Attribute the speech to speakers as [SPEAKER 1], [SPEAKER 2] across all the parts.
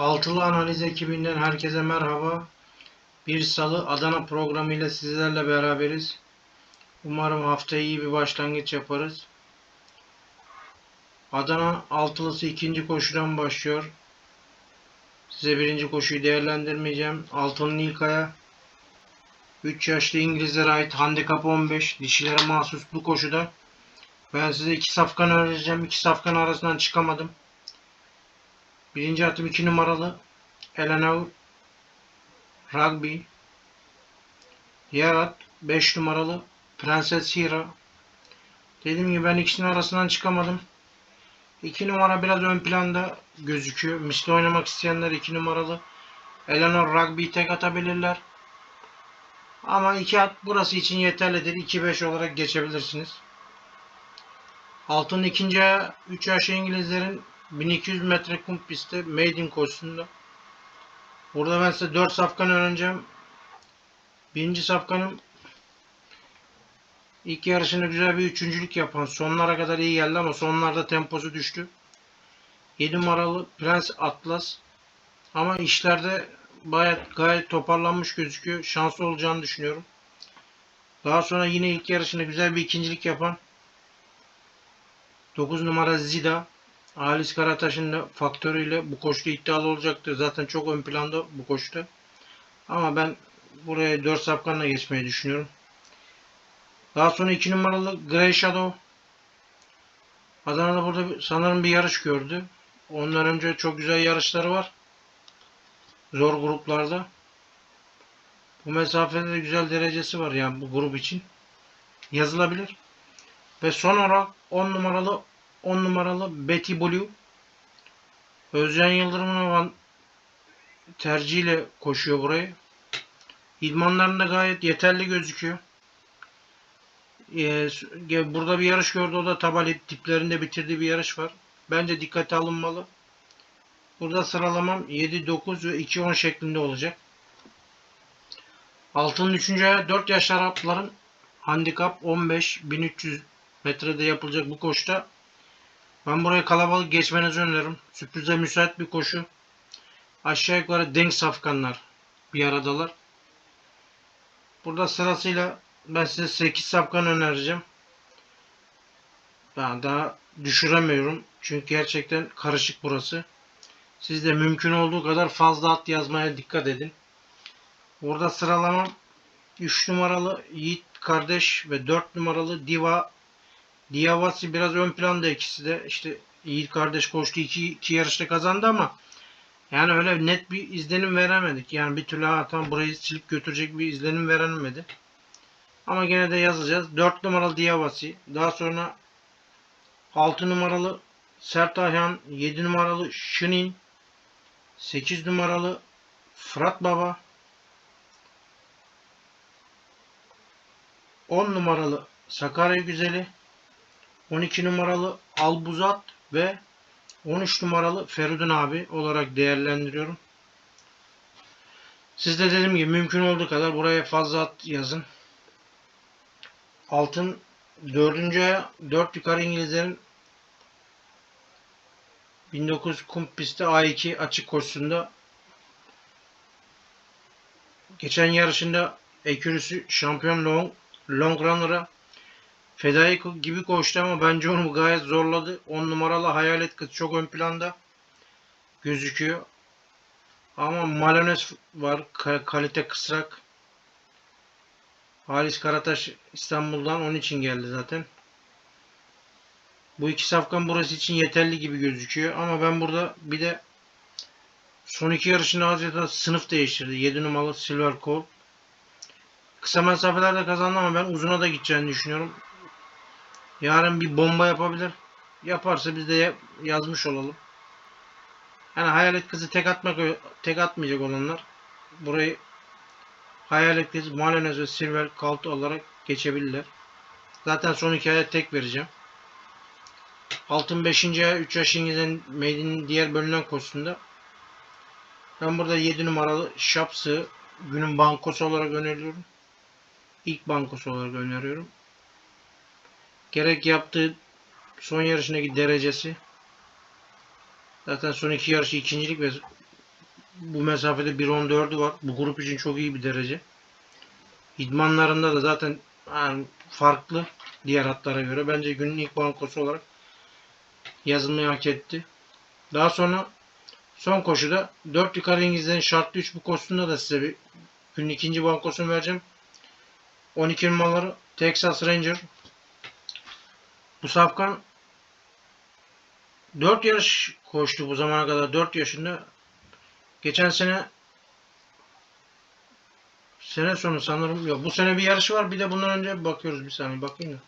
[SPEAKER 1] Altılı Analiz ekibinden herkese merhaba. Bir Salı Adana programıyla sizlerle beraberiz. Umarım haftaya iyi bir başlangıç yaparız. Adana altılısı ikinci koşudan başlıyor. Size birinci koşuyu değerlendirmeyeceğim. Altının ilk aya 3 yaşlı İngilizlere ait handikap 15 dişilere mahsus bu koşuda ben size iki safkan önereceğim. İki safkan arasından çıkamadım. Birinci atım 2 numaralı Eleanor Rugby. Diğer at 5 numaralı Prenses Hira. Dediğim gibi ben ikisinin arasından çıkamadım. 2 numara biraz ön planda gözüküyor. Misli oynamak isteyenler 2 numaralı Eleanor Rugby'yi tek atabilirler. Ama 2 at burası için yeterlidir. 2-5 olarak geçebilirsiniz. Altın ikinci ayağı 3 yaş İngilizlerin 1200 metre kum pistte Maiden koşusunda. Burada ben size 4 safkan öğreneceğim. Birinci safkanım ilk yarışında güzel bir üçüncülük yapan. Sonlara kadar iyi geldi ama sonlarda temposu düştü. 7 numaralı Prens Atlas. Ama işlerde gayet, gayet toparlanmış gözüküyor. Şanslı olacağını düşünüyorum. Daha sonra yine ilk yarışında güzel bir ikincilik yapan 9 numara Zida. Halis Karataş'ın faktörüyle bu koşuda iddialı olacaktır. Zaten çok ön planda bu koşuda. Ama ben buraya 4 sapkanla geçmeyi düşünüyorum. Daha sonra 2 numaralı Grey Shadow. Adana'da burada sanırım bir yarış gördü. Ondan önce çok güzel yarışları var. Zor gruplarda. Bu mesafede de güzel derecesi var yani bu grup için. Yazılabilir. Ve son olarak 10 numaralı 10 numaralı Betty Blue. Özcan Yıldırım'ın olan tercihiyle koşuyor burayı. İdmanlarında gayet yeterli gözüküyor. Ee, burada bir yarış gördü. O da tabali tiplerinde bitirdiği bir yarış var. Bence dikkate alınmalı. Burada sıralamam 7, 9 ve 2, 10 şeklinde olacak. Altının 3. ayağı 4 yaş Arapların handikap 15 1300 metrede yapılacak bu koşuda ben buraya kalabalık geçmenizi öneririm. Sürprize müsait bir koşu. Aşağı yukarı denk safkanlar bir aradalar. Burada sırasıyla ben size 8 safkan önereceğim. Ben daha düşüremiyorum. Çünkü gerçekten karışık burası. Siz de mümkün olduğu kadar fazla at yazmaya dikkat edin. Burada sıralamam 3 numaralı Yiğit kardeş ve 4 numaralı Diva Diavasi biraz ön planda ikisi de. İşte Yiğit kardeş koştu iki, iki yarışta kazandı ama yani öyle net bir izlenim veremedik. Yani bir türlü ha, tam burayı silip götürecek bir izlenim verilmedi. Ama gene de yazacağız. 4 numaralı Diavasi. Daha sonra 6 numaralı Sert Ayhan. 7 numaralı Şinin. 8 numaralı Fırat Baba. 10 numaralı Sakarya Güzeli. 12 numaralı Albuzat ve 13 numaralı Feridun abi olarak değerlendiriyorum. Siz de dediğim gibi mümkün olduğu kadar buraya fazla at yazın. Altın 4. aya 4 yukarı İngilizlerin 1900 kum pistte A2 açık koşusunda geçen yarışında Ekürüsü şampiyon long, long runner'a Fedai gibi koştu ama bence onu gayet zorladı. 10 numaralı hayalet kız çok ön planda gözüküyor. Ama Malones var. Kalite kısrak. Halis Karataş İstanbul'dan onun için geldi zaten. Bu iki safkan burası için yeterli gibi gözüküyor. Ama ben burada bir de son iki yarışında Asya'da sınıf değiştirdi. 7 numaralı Silver Cole. Kısa mesafelerde kazandı ama ben uzuna da gideceğini düşünüyorum. Yarın bir bomba yapabilir. Yaparsa biz de yazmış olalım. Yani hayalet kızı tek atmak tek atmayacak olanlar burayı hayalet kızı Malonez ve Silver Cult olarak geçebilirler. Zaten son hikaye tek vereceğim. Altın 5. 3 yaş İngiliz'in Maiden'in diğer bölünen koşusunda ben burada 7 numaralı Shaps'ı günün bankosu olarak öneriyorum. İlk bankosu olarak öneriyorum. Gerek yaptığı son yarışındaki derecesi zaten son iki yarışı ikincilik ve bu mesafede 1.14'ü var. Bu grup için çok iyi bir derece. İdmanlarında da zaten yani farklı diğer atlara göre. Bence günün ilk bankosu olarak yazılmayı hak etti. Daha sonra son koşuda 4 yukarı İngilizlerin şartlı 3 bu koşusunda da size bir günün ikinci bankosunu vereceğim. 12 numaraları Texas Ranger. Bu safkan 4 yarış koştu bu zamana kadar 4 yaşında. Geçen sene sene sonu sanırım yok. Bu sene bir yarışı var. Bir de bundan önce bakıyoruz bir saniye bakayım da.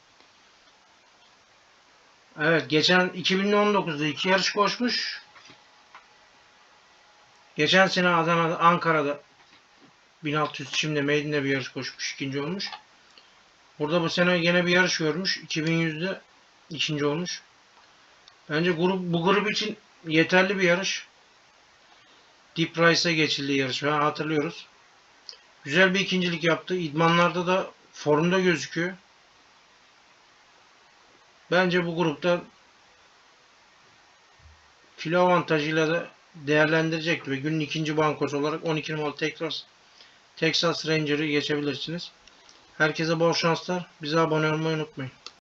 [SPEAKER 1] Evet geçen 2019'da iki yarış koşmuş. Geçen sene Adana'da, Ankara'da 1600 şimdi Maiden'de bir yarış koşmuş. ikinci olmuş. Burada bu sene yine bir yarış görmüş. 2100'de ikinci olmuş. Bence grup bu grup için yeterli bir yarış. Deep Rice'a geçildiği yarış. Ben hatırlıyoruz. Güzel bir ikincilik yaptı. İdmanlarda da formda gözüküyor. Bence bu grupta kilo avantajıyla da değerlendirecektir ve günün ikinci bankosu olarak 12 numaralı Texas, Texas Ranger'ı geçebilirsiniz. Herkese bol şanslar. Bize abone olmayı unutmayın.